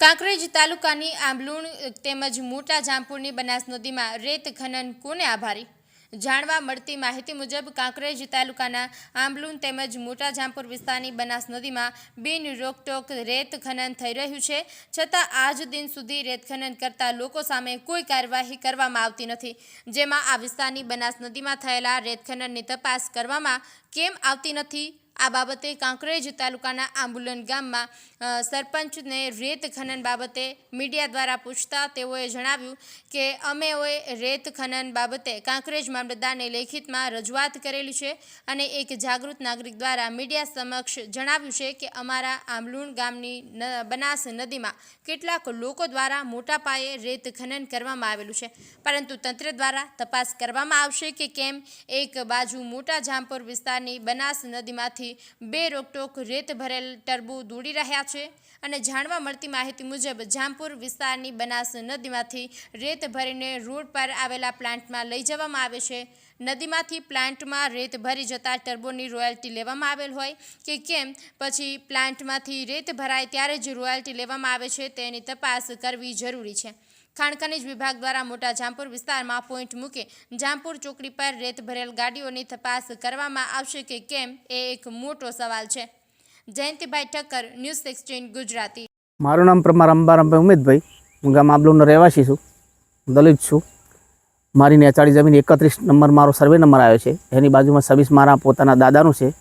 કાંકરેજ તાલુકાની આંબલુણ તેમજ મોટા જામપુરની બનાસ નદીમાં રેત ખનન કોને આભારી? જાણવા મળતી માહિતી મુજબ કાંકરેજ તાલુકાના આંબલુન તેમજ મોટા જામપુર વિસ્તારની બનાસ નદીમાં બિન રોકટોક રેત ખનન થઈ રહ્યું છે. છતાં આજ દિન સુધી રેત ખનન કરતા લોકો સામે કોઈ કાર્યવાહી કરવામાં આવતી નથી. જેમાં આ વિસ્તારની બનાસ નદીમાં થયેલા રેત ખનનની તપાસ કરવામાં કેમ આવતી નથી? આ બાબતે કાંકરેજ તાલુકાના આંબુલન ગામમાં સરપંચને રેત ખનન બાબતે મીડિયા દ્વારા પૂછતા તેઓએ જણાવ્યું કે અમેઓએ રેત ખનન બાબતે કાંકરેજ મામલતદારને લેખિતમાં રજૂઆત કરેલી છે અને એક જાગૃત નાગરિક દ્વારા મીડિયા સમક્ષ જણાવ્યું છે કે અમારા આંબલુણ ગામની બનાસ નદીમાં કેટલાક લોકો દ્વારા મોટા પાયે રેત ખનન કરવામાં આવેલું છે. પરંતુ તંત્ર દ્વારા તપાસ કરવામાં આવશે કે કેમ એક બાજુ મોટા જામપુર વિસ્તારની બનાસ નદીમાંથી બે રોકટોક રેત ભરેલ ટરબુ દોડી રહ્યા છે અને જાણવા મળતી માહિતી મુજબ જામપુર વિસ્તારની બનાસ નદીમાંથી રેત ભરીને રોડ પર આવેલા પ્લાન્ટમાં લઈ જવામાં આવે છે. નદીમાંથી પ્લાન્ટમાં રેત ભરી જતા ટર્બોની રોયલ્ટી લેવામાં આવેલ હોય કે કેમ, પછી પ્લાન્ટમાંથી રેત ભરાય ત્યારે જ રોયલ્ટી લેવામાં આવે છે તેની તપાસ કરવી જરૂરી છે. ખાણ ખનીજ વિભાગ દ્વારા મોટા જામપુર વિસ્તારમાં પોઈન્ટ મૂકે જામપુર ચોકડી પર રેત ભરેલ ગાડીઓની તપાસ કરવામાં આવશે કે કેમ એ એક મોટો સવાલ છે. Jayantibhai Thakkar, news sixteen Gujarati. મારું નામ પ્રમાર અંબારામભાઈ ઉમેદભાઈ. હું ગામ આબલુનો રહેવાસી છું. દલિત છું. મારી નેચાળી જમીન એકત્રીસ નંબર મારો સર્વે નંબર આવ્યો છે. એની બાજુમાં સવીસ મારા પોતાના દાદાનું છે.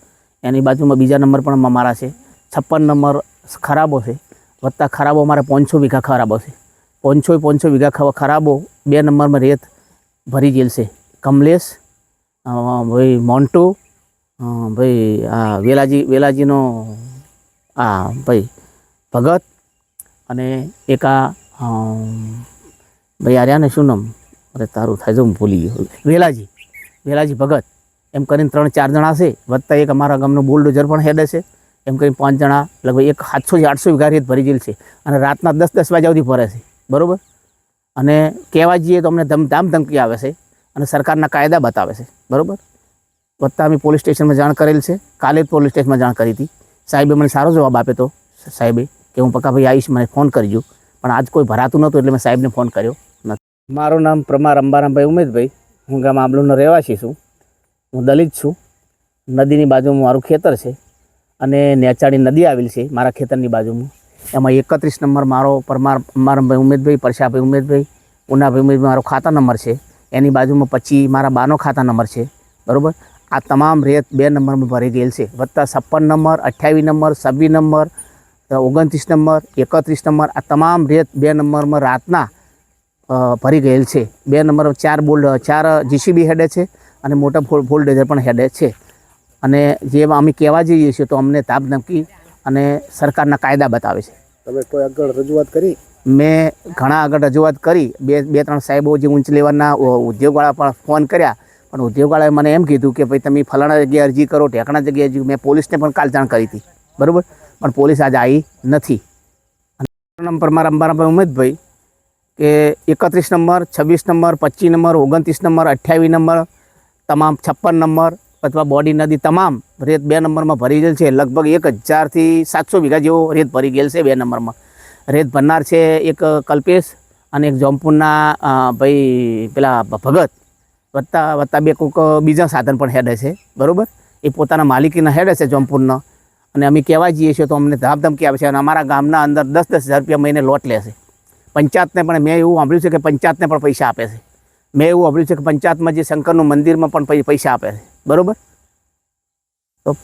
એની બાજુમાં બીજા નંબર પણ મારા છે. છપ્પન નંબર ખરાબો છે. વત્તા ખરાબો મારે પાંચસો વીઘા ખરાબો છે. પાંચસો પાંચસો વીઘા ખરાબો બે નંબરમાં રેત ભરી ગયેલ છે. કમલેશ ભાઈ મોન્ટુ ભાઈ આ વેલાજી, વેલાજીનો, આ, ભાઈ ભગત અને એક આ ભાઈ આર્યાને શું નામ? અરે તારું થાય છે, હું ભૂલી ગયો. વેલાજી વેલાજી ભગત. એમ કરીને ત્રણ ચાર જણા છે વધતા એક અમારા ગામનો બુલડોઝર પણ હેડે છે. એમ કરીને પાંચ જણા, લગભગ એક સાતસોથી આઠસો વીઘા રેત ભરી ગયેલ છે અને રાતના દસ દસ વાગ્યા સુધી ભરે છે. બરાબર? અને કહેવા જઈએ તો અમને ધમ, ધામ ધમકી આવે છે અને સરકારના કાયદા બતાવે છે, બરાબર? વત્તા અમે પોલીસ સ્ટેશનમાં જાણ કરેલ છે, કાલે પોલીસ સ્ટેશનમાં જાણ કરી હતી. સાહેબે મને સારો જવાબ આપ્યો હતો સાહેબે, કે હું પક્કા ભાઈ આવીશ, મને ફોન કરજો. પણ આજ કોઈ ભરાતું નહોતું એટલે મેં સાહેબને ફોન કર્યો નથી. મારું નામ પ્રમાર અંબારામભાઈ ઉમેદભાઈ. હું ગામ આબલુનો રહેવાસી છું. હું દલિત છું. નદીની બાજુમાં મારું ખેતર છે અને નેચાળી નદી આવેલી છે, મારા ખેતરની બાજુમાં. એમાં એકત્રીસ નંબર મારો પરમાર અંબારામભાઈ ઉમેદભાઈ, પરશાભાઈ ઉમેદભાઈ, ઉનાભાઈ ઉમેદભાઈ મારો ખાતા નંબર છે. એની બાજુમાં પછી મારા બાનો ખાતા નંબર છે. બરાબર? આ તમામ રેત બે નંબરમાં ભરી ગયેલ છે. વત્તા છપ્પન નંબર, અઠ્યાવીસ નંબર, છવ્વીસ નંબર, ઓગણત્રીસ નંબર, એકત્રીસ નંબર, આ તમામ રેત બે નંબરમાં રાતના ભરી ગયેલ છે. બે નંબર ચાર બોલ્ડ ચાર જીસીબી હેડે છે અને મોટા ફોલ ફોલ્ડેઝર પણ હેડે છે. અને જે અમે કહેવા જઈએ છીએ તો અમને તાપ ધમકી અને સરકારના કાયદા બતાવે છે. તમે કોઈ આગળ રજૂઆત કરી? મેં ઘણા આગળ રજૂઆત કરી. બે બે ત્રણ સાહેબો જે ઊંચ લેવલના ઉદ્યોગવાળા પણ ફોન કર્યા. પણ ઉદ્યોગવાળાએ મને એમ કીધું કે ભાઈ તમે ફલાણા જગ્યાએ અરજી કરો ઢેકણા જગ્યાએ અરજી મેં પોલીસને પણ કાલ જાણ કરી હતી. બરાબર? પણ પોલીસ આજે આવી નથી. અને નંબર મારા અંબારાભાઈ ઉમેદભાઈ કે એકત્રીસ નંબર છવ્વીસ નંબર પચીસ નંબર ઓગણત્રીસ નંબર અઠ્યાવીસ નંબર તમામ છપ્પન નંબર અથવા બોડી નદી તમામ રેત બે નંબરમાં ભરી ગયેલ છે. લગભગ એક હજારથી સાતસો વીઘા જેવો રેત ભરી ગયેલ છે બે નંબરમાં. રેત ભરનાર છે એક કલ્પેશ અને એક જોમપુરના ભાઈ, પેલા ભગત વત્તા વત્તા બે કોઈક બીજા સાધન પણ હેડે છે. બરાબર? એ પોતાના માલિકીના હેડે છે જોમપુરના અને અમે કહેવા જઈએ છીએ તો અમને ધામધમકી આવે છે અને અમારા ગામના અંદર દસ દસ હજાર રૂપિયા મહિને લોટ લે છે. પંચાયતને પણ મેં એવું સાંભળ્યું છે કે પંચાયતને પણ પૈસા આપે છે. મેં એવું સાંભળ્યું છે કે પંચાયતમાં જે શંકરનું મંદિરમાં પણ પૈસા આપે છે. બરાબર? તો